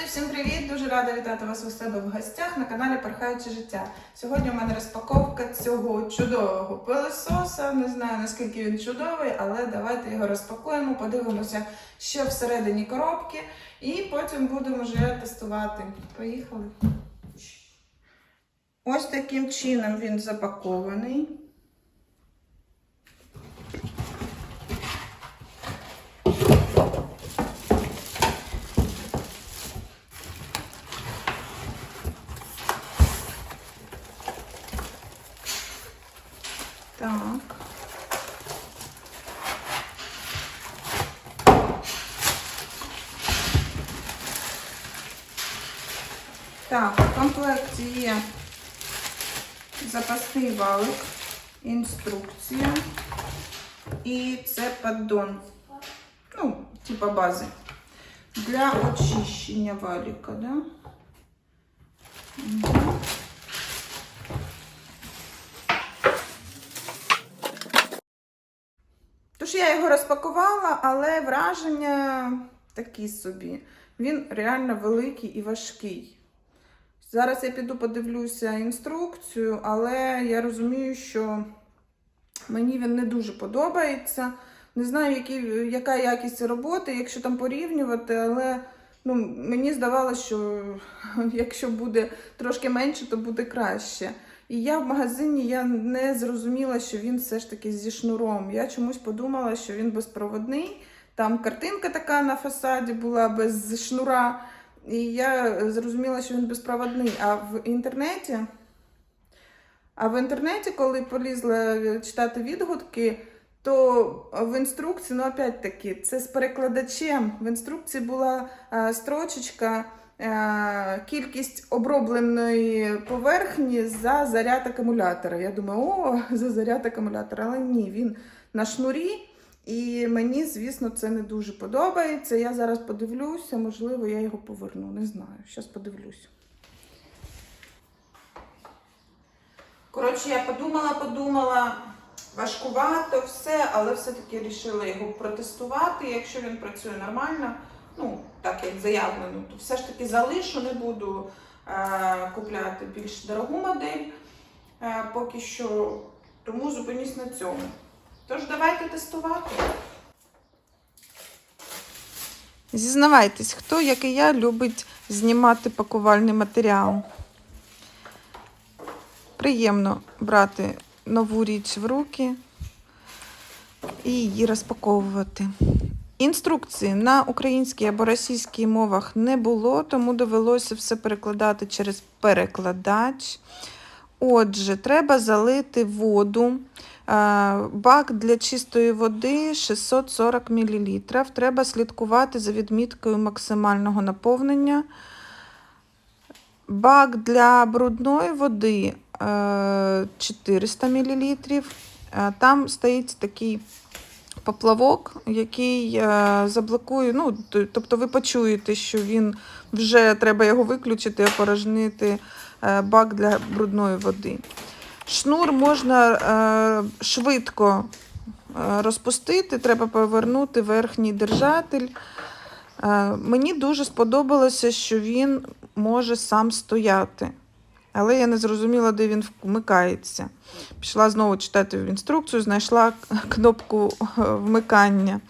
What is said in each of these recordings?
Друзі, всім привіт! Дуже рада вітати вас у себе в гостях на каналі Пархаюче життя. Сьогодні у мене розпаковка цього чудового пилососа. Не знаю наскільки він чудовий, але давайте його розпакуємо, подивимося, що всередині коробки, і потім будемо вже тестувати. Поїхали. Ось таким чином він запакований. Так. Так, в комплекті є запасний валик, інструкція і це поддон. Ну, типа бази. Для очищення валіка, да? Тож я його розпакувала, але враження такі собі. Він реально великий і важкий. Зараз я піду подивлюся інструкцію, але я розумію, що мені він не дуже подобається. Не знаю, які, яка якість роботи, якщо там порівнювати, але ну, мені здавалося, що якщо буде трошки менше, то буде краще. І я в магазині я не зрозуміла, що він все ж таки зі шнуром. Я чомусь подумала, що він безпроводний. Там картинка така на фасаді була без шнура. І я зрозуміла, що він безпроводний. А в інтернеті, а в інтернеті, коли полізла читати відгуки, то в інструкції, ну опять-таки, це з перекладачем. В інструкції була а, строчечка. Е, Кількість обробленої поверхні за заряд акумулятора. Я думаю, о, за заряд акумулятора. Але ні, він на шнурі. І мені, звісно, це не дуже подобається. Я зараз подивлюся, можливо, я його поверну. Не знаю. Зараз подивлюсь. Коротше, я подумала, подумала, важкувато все, але все-таки вирішила його протестувати. Якщо він працює нормально, ну, так як заявлено, то все ж таки залишу, не буду е, купляти більш дорогу модель е, поки що, тому зупинюсь на цьому. Тож давайте тестувати. Зізнавайтесь, хто, як і я, любить знімати пакувальний матеріал. Приємно брати нову річ в руки і її розпаковувати. Інструкції на українській або російській мовах не було, тому довелося все перекладати через перекладач. Отже, треба залити воду. Бак для чистої води 640 мл. Треба слідкувати за відміткою максимального наповнення. Бак для брудної води 400 мл. Там стоїть такий поплавок, який заблокує. Ну, тобто ви почуєте, що він вже треба його виключити, опорожнити бак для брудної води. Шнур можна е, швидко е, розпустити, треба повернути верхній держатель. Е, мені дуже сподобалося, що він може сам стояти. Але я не зрозуміла, де він вмикається. Пішла знову читати інструкцію, знайшла кнопку вмикання.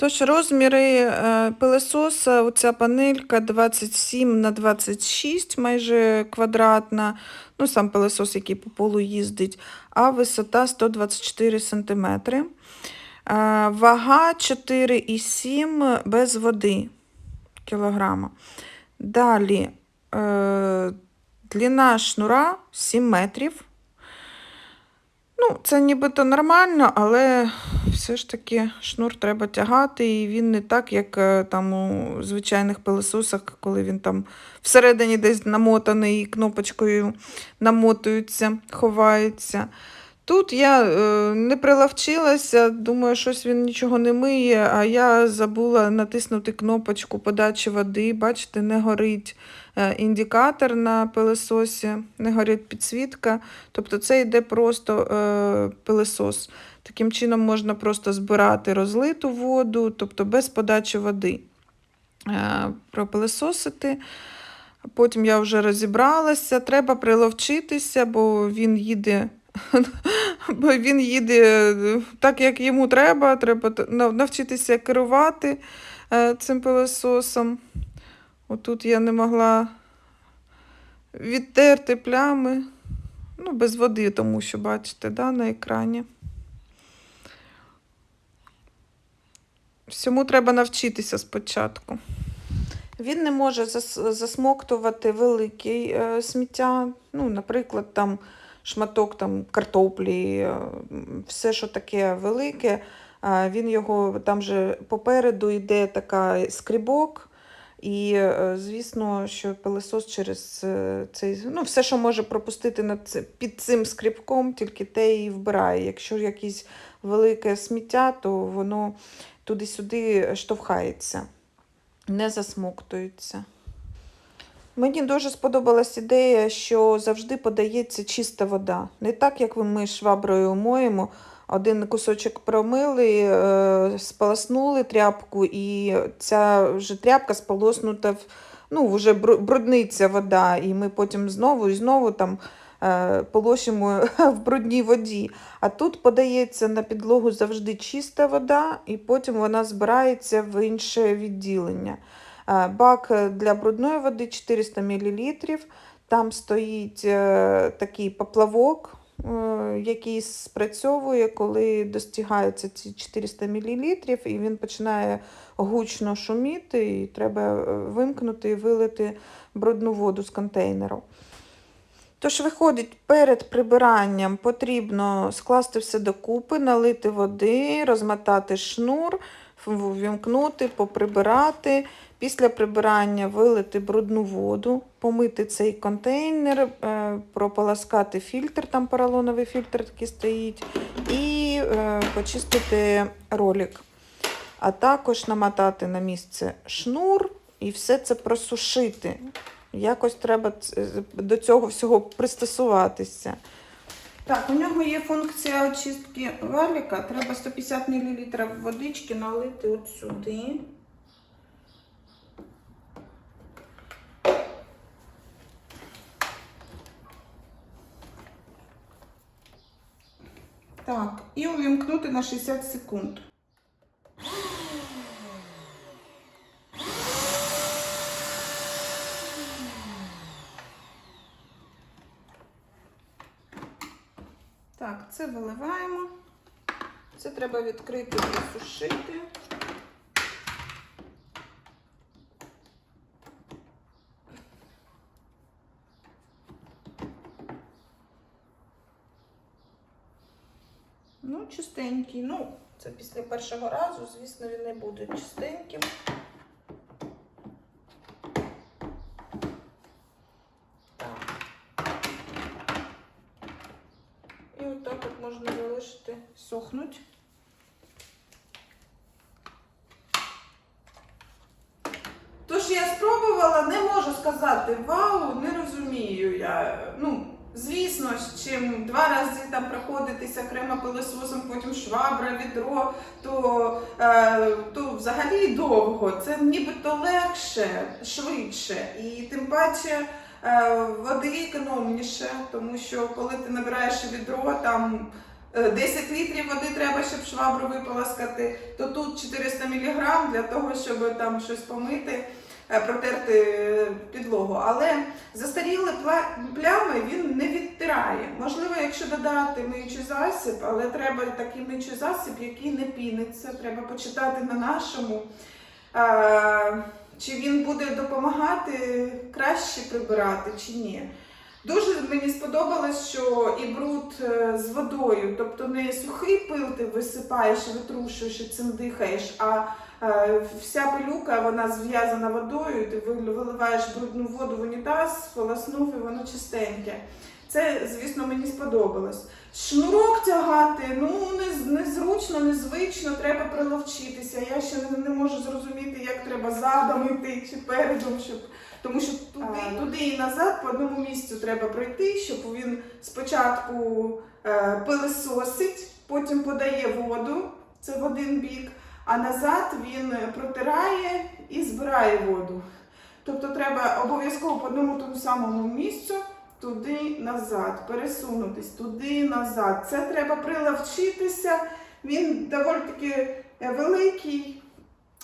Тож розміри е, пилососа, оця панелька 27 на 26, майже квадратна. Ну, сам пилосос, який по полу їздить, а висота 124 см. Е, вага 4,7 без води кілограма. Далі Е, длина шнура 7 метрів. Ну, це нібито нормально, але все ж таки шнур треба тягати, і він не так, як е, там у звичайних пилососах, коли він там всередині десь намотаний і кнопочкою намотується, ховається. Тут я е, не приловчилася, думаю, щось він нічого не миє, а я забула натиснути кнопочку подачі води. Бачите, не горить е, індикатор на пилососі, не горить підсвітка. Тобто це йде просто е, пилосос. Таким чином можна просто збирати розлиту воду, тобто без подачі води. Е, пропилососити. Потім я вже розібралася. Треба приловчитися, бо він їде. Бо він їде е, так, як йому треба. Треба навчитися керувати е, цим пилососом. Отут я не могла відтерти плями. Ну, без води, тому що бачите, да, на екрані. Всьому треба навчитися спочатку. Він не може засмоктувати великий е, сміття. Ну, наприклад, там шматок там, картоплі, все, що таке велике. Він його там же попереду йде така скрібок. І, е, звісно, що пилосос через е, цей, ну, все, що може пропустити над під цим скрібком, тільки те і вбирає. Якщо якесь велике сміття, то воно туди-сюди штовхається, не засмоктується. Мені дуже сподобалась ідея, що завжди подається чиста вода. Не так, як ми шваброю моємо. Один кусочок промили, е, сполоснули тряпку, і ця вже тряпка сполоснута, ну, вже бру- брудниться вода, і ми потім знову і знову там е, полощимо в брудній воді. А тут подається на підлогу завжди чиста вода, і потім вона збирається в інше відділення. Е, Бак для брудної води 400 мл. Там стоїть е, такий поплавок, е, який спрацьовує, коли достигається ці 400 мл, і він починає гучно шуміти, і треба е, вимкнути і вилити брудну воду з контейнеру. Тож, виходить, перед прибиранням потрібно скласти все докупи, налити води, розмотати шнур, ввімкнути, поприбирати. Після прибирання вилити брудну воду, помити цей контейнер, е, прополоскати фільтр, там поролоновий фільтр такий стоїть, і е, почистити ролик. А також намотати на місце шнур і все це просушити. Якось треба до цього всього пристосуватися. Так, у нього є функція очистки валіка. Треба 150 мл водички налити от сюди. Так, і увімкнути на 60 секунд. Так, це виливаємо. Це треба відкрити і сушити. Ну, чистенький. Ну, це після першого разу, звісно, він не буде чистеньким. Так. І отак от можна залишити сохнуть. Тож я спробувала, не можу сказати вау, не розумію я. Ну, звісно, ж, чим два рази там проходитися окремо пилососом, потім швабра, відро, то, е, то взагалі довго. Це нібито легше, швидше. І тим паче е, води економніше, тому що коли ти набираєш відро, там. е, 10 літрів води треба, щоб швабру виполоскати, то тут 400 мг для того, щоб там щось помити, е, протерти е, підлогу. Але застаріли плями він не відтирає. Можливо, якщо додати миючий засіб, але треба такий миючий засіб, який не піниться. Треба почитати на нашому. Е, чи він буде допомагати краще прибирати, чи ні. Дуже мені сподобалось, що і бруд е, з водою, тобто не сухий пил ти висипаєш, витрушуєш і цим дихаєш, а вся пилюка вона зв'язана водою, ти виливаєш брудну воду в унітаз, полоснув і воно чистеньке. Це, звісно, мені сподобалось. Шнурок тягати, ну незручно, незвично, треба приловчитися. Я ще не, можу зрозуміти, як треба задом йти чи передом, щоб тому що туди, туди і назад по одному місцю треба пройти, щоб він спочатку е, пилисосить, потім подає воду, це в один бік, а назад він протирає і збирає воду. Тобто треба обов'язково по одному тому самому місцю туди назад, пересунутись туди назад. Це треба прилавчитися. Він доволі таки е, великий,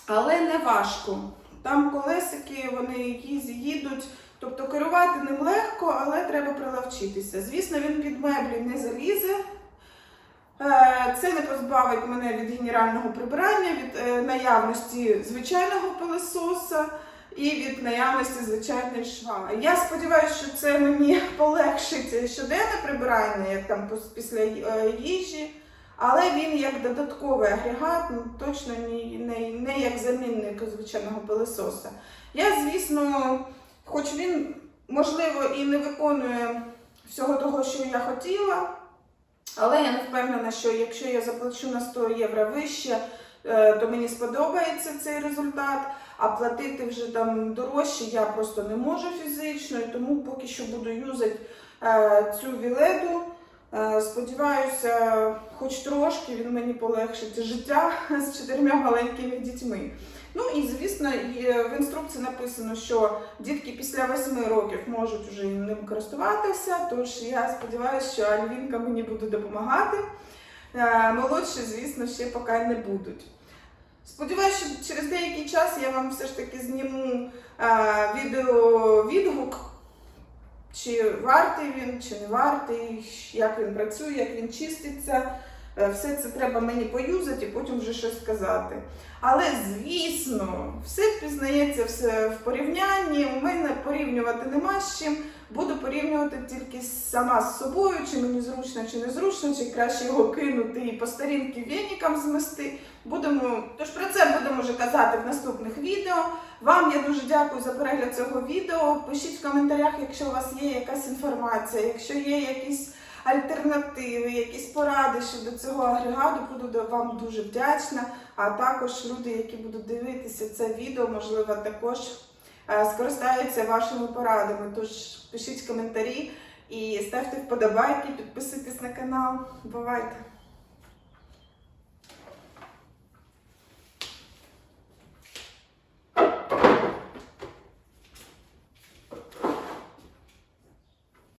але не важко. Там колесики, вони їз- їдуть, тобто керувати ним легко, але треба прилавчитися. Звісно, він під меблі не залізе. Е, Це не позбавить мене від генерального прибирання, від е, наявності звичайного пилососа і від наявності звичайної шва. Я сподіваюся, що це мені полегшить щоденне прибирання, як там після е, їжі. Але він як додатковий агрегат, ну, точно не, не, як замінник звичайного пилососа. Я, звісно, хоч він, можливо, і не виконує всього того, що я хотіла, але я не впевнена, що якщо я заплачу на 100 євро вище, е, то мені сподобається цей результат. А платити вже там дорожче я просто не можу фізично, і тому поки що буду юзати е, цю віледу. Е, Сподіваюся, хоч трошки він мені полегшить життя з чотирма маленькими дітьми. Ну і звісно, е, в інструкції написано, що дітки після 8 років можуть вже ним користуватися. Тож я сподіваюся, що Альвінка мені буде допомагати. Е, Молодші, звісно, ще поки не будуть. Сподіваюся, що через деякий час я вам все ж таки зніму е, відео відгук чи вартий він, чи не вартий, як він працює, як він чиститься. Е, Все це треба мені поюзати і потім вже щось сказати. Але звісно, все пізнається все в порівнянні. У мене порівнювати нема з чим. Буду порівнювати тільки сама з собою, чи мені зручно, чи не зручно, чи краще його кинути і по старінки венікам змести. Будемо, тож про це будемо вже казати в наступних відео. Вам я дуже дякую за перегляд цього відео. Пишіть в коментарях, якщо у вас є якась інформація, якщо є якісь альтернативи, якісь поради щодо цього агрегату, буду вам дуже вдячна. А також люди, які будуть дивитися це відео, можливо, також е, скористаються вашими порадами. Тож пишіть коментарі і ставте вподобайки, підписуйтесь на канал. Бувайте!